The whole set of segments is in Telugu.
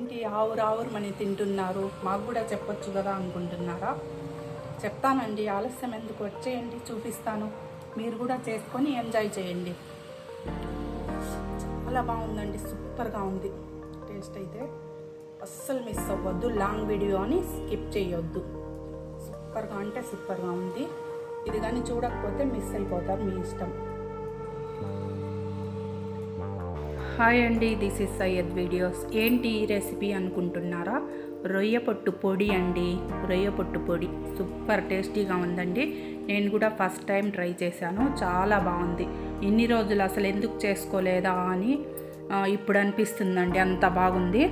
ఏంటి ఆవురు ఆవురు మని తింటున్నారు? మాకు కూడా చెప్పొచ్చు కదా అనుకుంటున్నారా? చెప్తానండి ఆలస్యం ఎందుకు? వచ్చేయండి చూపిస్తాను. మీరు కూడా చేసుకొని ఎంజాయ్ చేయండి. చాలా బాగుందండి సూపర్గా ఉంది. టేస్ట్ అయితే అస్సలు మిస్ అవ్వద్దు. లాంగ్ వీడియో అని స్కిప్ చేయొద్దు. సూపర్గా అంటే సూపర్గా ఉంది. ఇది కానీ చూడకపోతే మిస్ అయిపోతారు మీ ఇష్టం. హాయ్ అండి దిస్ ఇస్ సయ్యద్ వీడియోస్ ఏంటి ఈ రెసిపీ అనుకుంటున్నారా? రొయ్య పొట్టు పొడి అండి. రొయ్య పొట్టు పొడి. సూపర్ టేస్టీగా ఉందండి. నేను కూడా ఫస్ట్ టైం ట్రై చేశాను. చాలా బాగుంది. ఇన్ని రోజులు అసలు ఎందుకు చేసుకోలేదా అని ఇప్పుడు అనిపిస్తుందండి. అంత బాగుంది.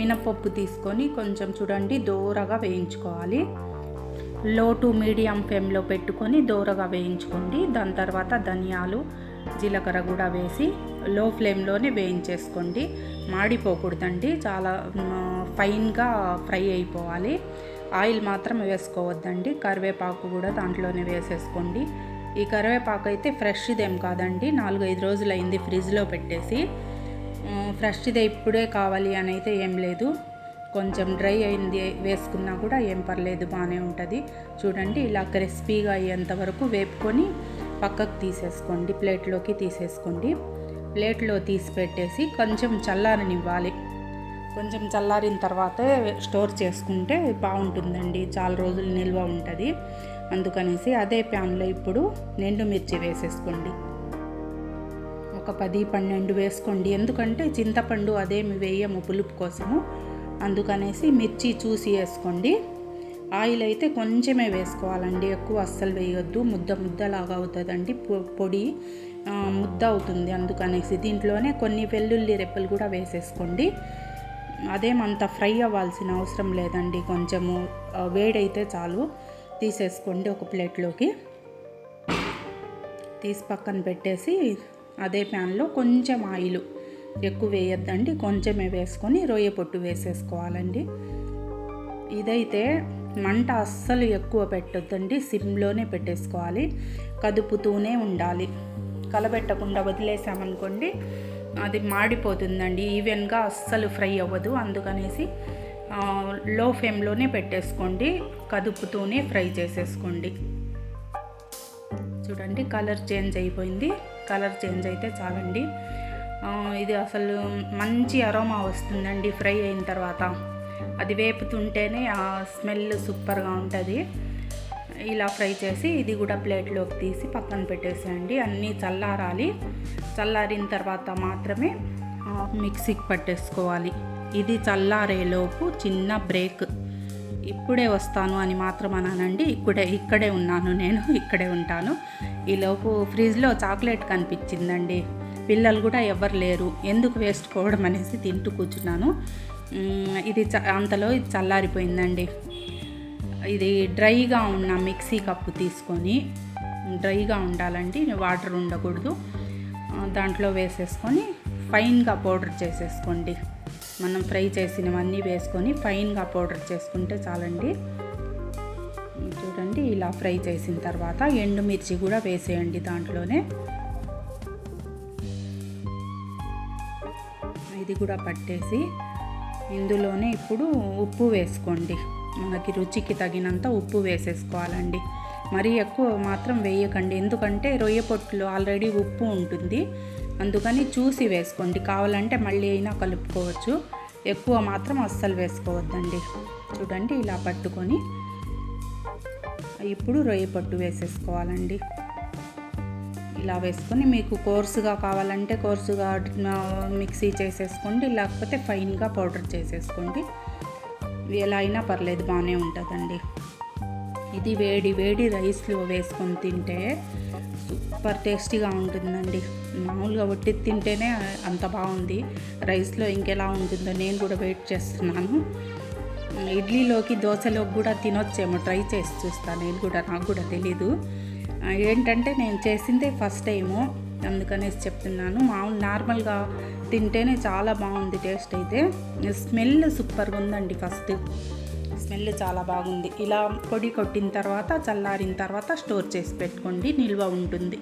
మినపప్పు తీసుకొని కొంచెం చూడండి దూరగా వేయించుకోవాలి. లో టు మీడియం ఫ్లేమ్లో పెట్టుకొని దూరగా వేయించుకోండి. దాని తర్వాత ధనియాలు జీలకర్ర కూడా వేసి లో ఫ్లేమ్లోనే వేయించేసుకోండి. మాడిపోకూడదండి. చాలా ఫైన్గా ఫ్రై అయిపోవాలి. ఆయిల్ మాత్రం వేసుకోవద్దండి. కరివేపాకు కూడా దాంట్లోనే వేసేసుకోండి. ఈ కరివేపాకు అయితే ఫ్రెష్దేం కాదండి. నాలుగైదు అయింది ఫ్రిడ్జ్లో పెట్టేసి. ఫ్రెష్ ఫ్రెష్దే ఇప్పుడే కావాలి అని అయితే ఏం లేదు. కొంచెం డ్రై అయింది వేసుకున్నా కూడా ఏం పర్లేదు బాగానే ఉంటుంది. చూడండి ఇలా క్రిస్పీగా అయ్యేంత వరకు వేపుకొని పక్కకు తీసేసుకోండి ప్లేట్లోకి తీసేసుకోండి. ప్లేట్లో తీసి పెట్టేసి కొంచెం చల్లారనివ్వాలి. కొంచెం చల్లారిన తర్వాత స్టోర్ చేసుకుంటే బాగుంటుందండి. చాలా రోజులు నిల్వ ఉంటుంది. అందుకనేసి అదే ప్యాన్లో ఇప్పుడు ఎండుమిర్చి వేసేసుకోండి. ఒక పది పన్నెండు వేసుకోండి. ఎందుకంటే చింతపండు అదేమి వేయము పులుపు కోసము. అందుకనేసి మిర్చి చూసి వేసుకోండి. ఆయిల్ అయితే కొంచెమే వేసుకోవాలండి. ఎక్కువ అస్సలు వేయొద్దు. ముద్ద ముద్దలాగా అవుతుందండి. పొ- పొడి ముద్ద అవుతుంది అందుకనేసి. దీంట్లోనే కొన్ని వెల్లుల్లి రెప్పలు కూడా వేసేసుకోండి. అదేమంత ఫ్రై అవ్వాల్సిన అవసరం లేదండి. కొంచెము వేడైతే చాలు. తీసేసుకోండి ఒక ప్లేట్లోకి. తీసి పక్కన పెట్టేసి అదే ప్యాన్లో కొంచెం ఆయిల్ ఎక్కువ వేయొద్దండి. కొంచెమే వేసుకొని రొయ్య పొట్టు వేసేసుకోవాలండి. ఇదైతే మంట అస్సలు ఎక్కువ పెట్టొద్దండి సిమ్లోనే పెట్టేసుకోవాలి కదుపుతూనే ఉండాలి. కలబెట్టకుండా వదిలేసామనుకోండి అది మాడిపోతుందండి ఈవెన్గా అస్సలు ఫ్రై అవ్వదు. అందుకనేసి లో ఫ్లేమ్లోనే పెట్టేసుకోండి కదుపుతూనే ఫ్రై చేసేసుకోండి. చూడండి కలర్ చేంజ్ అయిపోయింది. కలర్ చేంజ్ అయితే చాలండి. ఇది అసలు మంచి అరోమా వస్తుందండి ఫ్రై అయిన తర్వాత. అది వేపుతుంటేనే ఆ స్మెల్ సూపర్గా ఉంటుంది. ఇలా ఫ్రై చేసి ఇది కూడా ప్లేట్లోకి తీసి పక్కన పెట్టేసేయండి. అన్నీ చల్లారాలి. చల్లారిన తర్వాత మాత్రమే మిక్సీకి పట్టేసుకోవాలి. ఇది చల్లారేలోపు చిన్న బ్రేక్. ఇప్పుడే వస్తాను అని మాత్రం అనండి. ఇక్కడే ఇక్కడే ఉన్నాను నేను ఇక్కడే ఉంటాను. ఈలోపు ఫ్రిడ్జ్లో చాక్లెట్ కనిపించిందండి. పిల్లలు కూడా ఎవరు లేరు. ఎందుకు వేసుకోవడం అనేసి తింటూ కూర్చున్నాను. ఇది చ అంతలో ఇది చల్లారిపోయిందండి. ఇది డ్రైగా ఉన్న మిక్సీ కప్పు తీసుకొని డ్రైగా ఉండాలండి వాటర్ ఉండకూడదు. దాంట్లో వేసేసుకొని ఫైన్గా పౌడర్ చేసేసుకోండి. మనం ఫ్రై చేసినవన్నీ వేసుకొని ఫైన్గా పౌడర్ చేసుకుంటే చాలండి. చూడండి ఇలా ఫ్రై చేసిన తర్వాత ఎండుమిర్చి కూడా వేసేయండి దాంట్లోనే. ఇది కూడా పట్టేసి ఇందులోనే ఇప్పుడు ఉప్పు వేసుకోండి. మనకి రుచికి తగినంత ఉప్పు వేసేసుకోవాలండి. మరీ ఎక్కువ మాత్రం వేయకండి. ఎందుకంటే రొయ్య పొట్టులో ఆల్రెడీ ఉప్పు ఉంటుంది. అందుకని చూసి వేసుకోండి. కావాలంటే మళ్ళీ అయినా కలుపుకోవచ్చు. ఎక్కువ మాత్రం అస్సలు వేసుకోవద్దండి. చూడండి ఇలా పట్టుకొని ఇప్పుడు రొయ్య పట్టు వేసేసుకోవాలండి. ఇలా వేసుకొని మీకు కోర్సుగా కావాలంటే కోర్సుగా మిక్సీ చేసేసుకోండి లేకపోతే ఫైన్గా పౌడర్ చేసేసుకోండి. ఎలా అయినా పర్లేదు బాగానే ఉంటుందండి. ఇది వేడి వేడి రైస్లో వేసుకొని తింటే సూపర్ టేస్టీగా ఉంటుందండి. మామూలుగా వట్టి తింటేనే అంత బాగుంది. రైస్లో ఇంకెలా ఉంటుందో నేను కూడా వెయిట్ చేస్తున్నాను. ఇడ్లీలోకి దోశలోకి కూడా తినొచ్చేమో ట్రై చేసి చూస్తాను నేను కూడా నాకు కూడా తెలీదు. ఏంటంటే నేను చేసిందే ఫస్ట్ టైము అందుకనేసి చెప్తున్నాను. మామూలు నార్మల్గా తింటేనే చాలా బాగుంది టేస్ట్ అయితే. స్మెల్ సూపర్గా ఉందండి ఫస్ట్. స్మెల్ చాలా బాగుంది. ఇలా పొడి కొట్టిన తర్వాత చల్లారిన తర్వాత స్టోర్ చేసి పెట్టుకోండి నిల్వ ఉంటుంది.